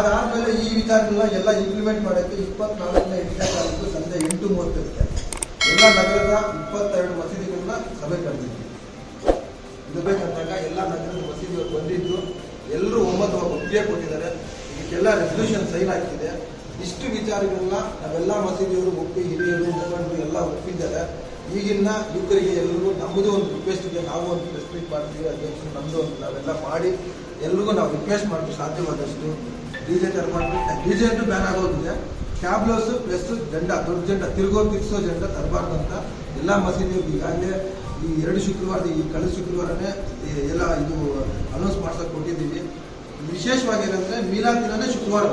ಆಮೇಲೆ ಈ ವಿಚಾರಗಳನ್ನ ಎಲ್ಲ ಇಂಪ್ಲಿಮೆಂಟ್ ಮಾಡೋಕ್ಕೆ ಇಪ್ಪತ್ನಾಲ್ಕನೇ ಎಂಟನೇ ತಾರೀಕು ಸಂಜೆ ಎಂಟು ಮೂವತ್ತಕ್ಕೆ ಎಲ್ಲ ನಗರದ ಇಪ್ಪತ್ತೆರಡು ಮಸೀದಿಗಳನ್ನ ಸಭೆ ಕರೆದಿದ್ವಿ. ಇದು ಬೇಕಂದಾಗ ಎಲ್ಲ ನಗರದ ಮಸೀದಿಗಳು ಬಂದಿದ್ದು, ಎಲ್ಲರೂ ಒಮ್ಮತವ ಒಪ್ಪಿಗೆ ಕೊಟ್ಟಿದ್ದಾರೆ. ಇದಕ್ಕೆಲ್ಲ ರೆಸಲ್ಯೂಷನ್ ಸೈನ್ ಆಗ್ತಿದೆ ಇಷ್ಟು ವಿಚಾರಗಳನ್ನ ನಾವೆಲ್ಲ ಮಸೀದಿಯವರು ಒಪ್ಪಿ, ಹಿರಿಯರು, ಮುಖಂಡರು ಎಲ್ಲ ಒಪ್ಪಿದ್ದಾರೆ. ಈಗಿನ ಯುವಕರಿಗೆ ಎಲ್ಲರಿಗೂ ನಮ್ಮದು ಒಂದು ರಿಕ್ವೆಸ್ಟ್ ಇದೆ. ನಾವು ಒಂದು ಮೀಟ್ ಮಾಡ್ತೀವಿ, ಅಧ್ಯಕ್ಷರು ನಮ್ಮದು ಒಂದು ನಾವೆಲ್ಲ ಮಾಡಿ ಎಲ್ರಿಗೂ ನಾವು ರಿಕ್ವೆಸ್ಟ್ ಮಾಡ್ತೀವಿ ಸಾಧ್ಯವಾದಷ್ಟು ಡಿ ಜೆ ತರಬಾರ್ದು. ಡಿ ಜೆ ಅಂತೂ ಬ್ಯಾನ್ ಆಗೋದಿದೆ ಕ್ಯಾಬ್ಲಸ್ ಪ್ಲಸ್ ಜಂಡ ದೊಡ್ಡ ಜಂಡ ತಿರುಗೋ ತಿರ್ಸೋ ಜಂಡ ತರಬಾರ್ದು ಅಂತ ಎಲ್ಲ ಮಸೀದಿಯವ್ರಿಗೆ ಈಗಾಗಲೇ ಈ ಎರಡು ಶುಕ್ರವಾರ, ಈ ಕಳೆದ ಶುಕ್ರವಾರನೇ ಎಲ್ಲ ಇದು ಅನೌನ್ಸ್ ಮಾಡ್ಸೋಕೆ ಕೊಟ್ಟಿದ್ದೀವಿ ವಿಶೇಷವಾಗಿ ಏನಂದ್ರೆ ಮೀಲಾದ್ ದಿನನೇ ಶುಕ್ರವಾರ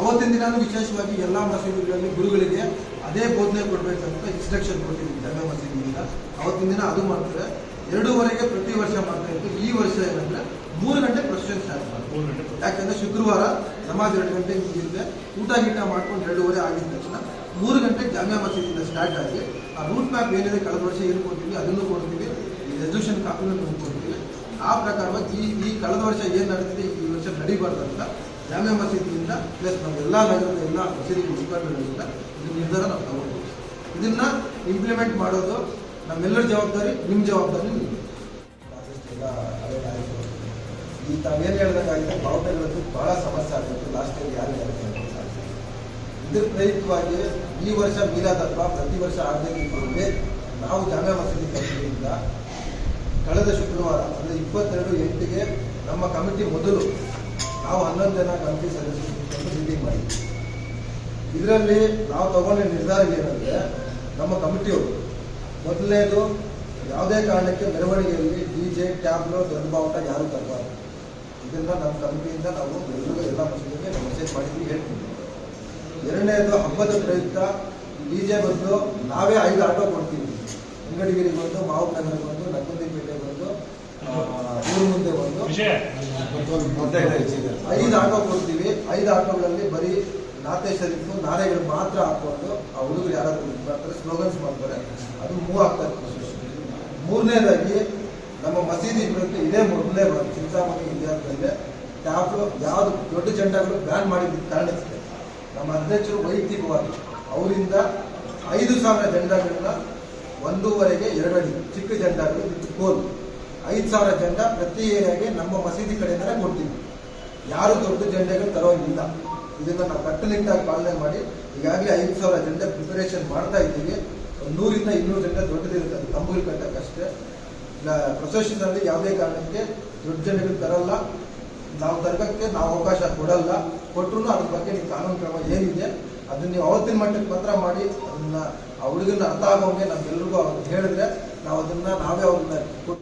ಅವತ್ತಿನ ದಿನಾನು ವಿಶೇಷವಾಗಿ ಎಲ್ಲ ಮಸೀದಿಗಳಲ್ಲಿ ಗುರುಗಳಿಗೆ ಅದೇ ಬೋಧನೆ ಕೊಡಬೇಕಂತ ಇನ್ಸ್ಟ್ರಕ್ಷನ್ ಕೊಟ್ಟಿದ್ದೀವಿ ಜಾಮೆ ಮಸೀದಿಯಿಂದ. ಅವತ್ತಿನ ದಿನ ಅದು ಮಾಡ್ತಾರೆ. ಎರಡೂವರೆಗೆ ಪ್ರತಿ ವರ್ಷ ಮಾಡ್ತಾ ಇತ್ತು ಈ ವರ್ಷ ಏನಂದ್ರೆ ಮೂರು ಗಂಟೆ ಪ್ರೊಸೆಷನ್ ಸ್ಟಾರ್ಟ್ ಮೂರು ಗಂಟೆ ಯಾಕಂದ್ರೆ ಶುಕ್ರವಾರ ನಮಾಜ್ ಎರಡು ಗಂಟೆ ಮುಗಿದಿದೆ ಊಟ ಗೀಟ ಮಾಡ್ಕೊಂಡು ಎರಡೂವರೆ ಆಗಿದ ತಕ್ಷಣ ಮೂರು ಗಂಟೆ ಜಾಮಿಯಾ ಮಸೀದಿಯಿಂದ ಸ್ಟಾರ್ಟ್ ಆಗಿ ಆ ರೂಟ್ ಮ್ಯಾಪ್ ಏನಿದೆ ಕಳೆದ ವರ್ಷ ಏನು ಕೊಡ್ತೀವಿ, ಅದನ್ನು ಕೊಡ್ತೀವಿ ರೆಸೊಲ್ಯೂಷನ್ ಕಾಪಿನೂ ಕೊಡ್ತೀವಿ. ಆ ಪ್ರಕಾರವಾಗಿ ಈ ಈ ಕಳೆದ ವರ್ಷ ಏನು ನಡೆದಿದೆ ಈ ವರ್ಷ ನಡೀಬಾರ್ದು ಅಂತ ಜಾಮಿಯಾ ಮಸೀದಿಯಿಂದ ಪ್ಲಸ್ ನಮ್ಮ ಎಲ್ಲ ನಗರದ ಎಲ್ಲ ಮಸೀದಿ ಮುಖಂಡರಿಂದ ಇದು ನಿರ್ಧಾರ ನಾವು ತಗೊಂಡಿದ್ದೀವಿ ಇದನ್ನು ಇಂಪ್ಲಿಮೆಂಟ್ ಮಾಡೋದು ನಮ್ಮೆಲ್ಲರ ಜವಾಬ್ದಾರಿ ನಿಮ್ಮ ಜವಾಬ್ದಾರಿ ಈ ತಾವೇನು ಹೇಳ್ದಂಗಾಗಿದೆ ಬಾವುಟಗಳದ್ದು ಬಹಳ ಸಮಸ್ಯೆ ಆಗಿತ್ತು ಲಾಸ್ಟ್ ಇಯರ್ ಯಾರು ಹೇಳ್ತಾರೆ ಇದ್ರ ಪ್ರಯುಕ್ತವಾಗಿ ಈ ವರ್ಷ ಮೀರಾದಪ್ಪ ಪ್ರತಿ ವರ್ಷ ಆಗದೇ ಇದ್ದರೆ ನಾವು ಜಾಮ್ಯ ಮಸೀದಿ ಕಮಿಟಿಯಿಂದ ಕಳೆದ ಶುಕ್ರವಾರ, ಅಂದರೆ ಇಪ್ಪತ್ತೆರಡು ಎಂಟಿಗೆ ನಮ್ಮ ಕಮಿಟಿ ಮೊದಲು ನಾವು ಹನ್ನೊಂದು ಜನ ಕಮಿಟಿ ಸದಸ್ಯರು ಮೀಟಿಂಗ್ ಮಾಡಿದ್ವಿ. ಇದರಲ್ಲಿ ನಾವು ತಗೊಂಡ ನಿರ್ಧಾರ ಏನಂದ್ರೆ ನಮ್ಮ ಕಮಿಟಿಯವರು ಮೊದಲನೇದು ಯಾವುದೇ ಕಾರಣಕ್ಕೆ ಮೆರವಣಿಗೆಯಲ್ಲಿ ಡಿ ಜೆ, ಟ್ಯಾಬ್ಲೋ ದೊಡ್ಡ ಬಾವುಟ ಯಾರು ತರಬಾರ್ದು. ಇದನ್ನ ನಮ್ಮ ಕಮಿಟಿಯಿಂದ ನಾವು ಬೆಂಗಳೂರು ಎಲ್ಲ ಮಸೀದಿಗೆ ಮೆಸೇಜ್ ಮಾಡಿದ್ವಿ ಹೇಳ್ತೀವಿ. ಎರಡನೇದು ಹಬ್ಬದ ಪ್ರಯುಕ್ತ ಡಿ ಜೆ ಬಂದು ನಾವೇ ಐದು ಆಟೋ ಕೊಡ್ತೀವಿ. ಅಂಗಡಿಗಿರಿಗೆ ಬಂದು ಮಾವು ನಗರ ಬಂದು ನಕ್ಕುಂದಿಪೇಟೆಗೆ ಬಂದು ಊರು ಮುಂದೆ ಬಂದು ಐದು ಆಟೋ ಕೊಡ್ತೀವಿ. ಐದು ಆಟೋಗಳಲ್ಲಿ ಬರೀ ನಾತೆ ಶರೀಫು ನಾರೆಗಳು ಮಾತ್ರ ಹಾಕೊಂಡು ಆ ಹುಡುಗರು ಯಾರಾದ್ರೂ ಇದು ಮಾಡ್ತಾರೆ ಸ್ಲೋಗನ್ಸ್ ಮಾಡ್ತಾರೆ. ಅದು ಮೂವ್ ಆಗ್ತಾರೆ ಮೂರನೇದಾಗಿ ನಮ್ಮ ಮಸೀದಿ ವಿರುದ್ಧ ಇದೇ ಮೊದಲೇ ಬಂದು ಚಿಂತಾಮಣಿ ಇತಿಹಾಸದಲ್ಲೇ ಟ್ಯಾಬ್ಲು ಯಾವುದು ದೊಡ್ಡ ಜೆಂಡಾಗಳು ಬ್ಯಾನ್ ಮಾಡಿದ ಕಾರಣಕ್ಕೆ ನಮ್ಮ ಅಧ್ಯಕ್ಷರು ವೈಯಕ್ತಿಕವಾಗಿ ಅವರಿಂದ ಐದು ಸಾವಿರ ಜಂಡಾಗಳನ್ನ ಒಂದೂವರೆಗೆ ಎರಡು ಅಡಿ ಚಿಕ್ಕ ಜಂಡಗಳು ವಿತ್ ಕೋಲ್ ಐದು ಸಾವಿರ ಜಂಡ ಪ್ರತಿ ಏರಿಯಾಗೆ ನಮ್ಮ ಮಸೀದಿ ಕಡೆಯಿಂದಲೇ ಕೊಡ್ತೀವಿ. ಯಾರು ದೊಡ್ಡ ಜಂಡೆಗಳು ತರೋಂಗಿಲ್ಲ. ಇದನ್ನ ನಾವು ಕಟ್ಟುನಿಟ್ಟಾಗಿ ಪಾಲನೆ ಮಾಡಿ ಈಗಾಗಲೇ ಐದು ಸಾವಿರ ಜಂಡ ಪ್ರಿಪರೇಷನ್ ಮಾಡ್ತಾ ಇದ್ದೀವಿ. ನೂರಿಂದ ಇನ್ನೂರು ಜಂಡ ದೊಡ್ಡದಿರುತ್ತೆ. ಅದು ತಂಬುಗಳು ಕಟ್ಟಕ್ಕಷ್ಟೇ ಇಲ್ಲ ಪ್ರೊಸೆಷನ್ ಅಲ್ಲಿ ಯಾವುದೇ ಕಾರಣಕ್ಕೆ ದೊಡ್ಡ ಜನರಿಗೆ ತರಲ್ಲ ನಾವು ತರ್ಗಕ್ಕೆ ನಾವು ಅವಕಾಶ ಕೊಡಲ್ಲ ಕೊಟ್ಟರು ಅದ್ರ ಬಗ್ಗೆ ನೀವು ಕಾನೂನು ಕ್ರಮ ಏನಿದೆ, ಅದನ್ನ ನೀವು ಅವತ್ತಿನ ಮಟ್ಟಕ್ಕೆ ಪತ್ರ ಮಾಡಿ, ಅದನ್ನ ಆ ಹುಡುಗನ ಅರ್ಥ ಆಗೋಂಗೆ ನಮ್ಗೆಲ್ರಿಗೂ ಅವ್ರಿಗೆ ಹೇಳಿದ್ರೆ ನಾವು ಅದನ್ನ ನಾವೇ ಅವ್ರನ್ನ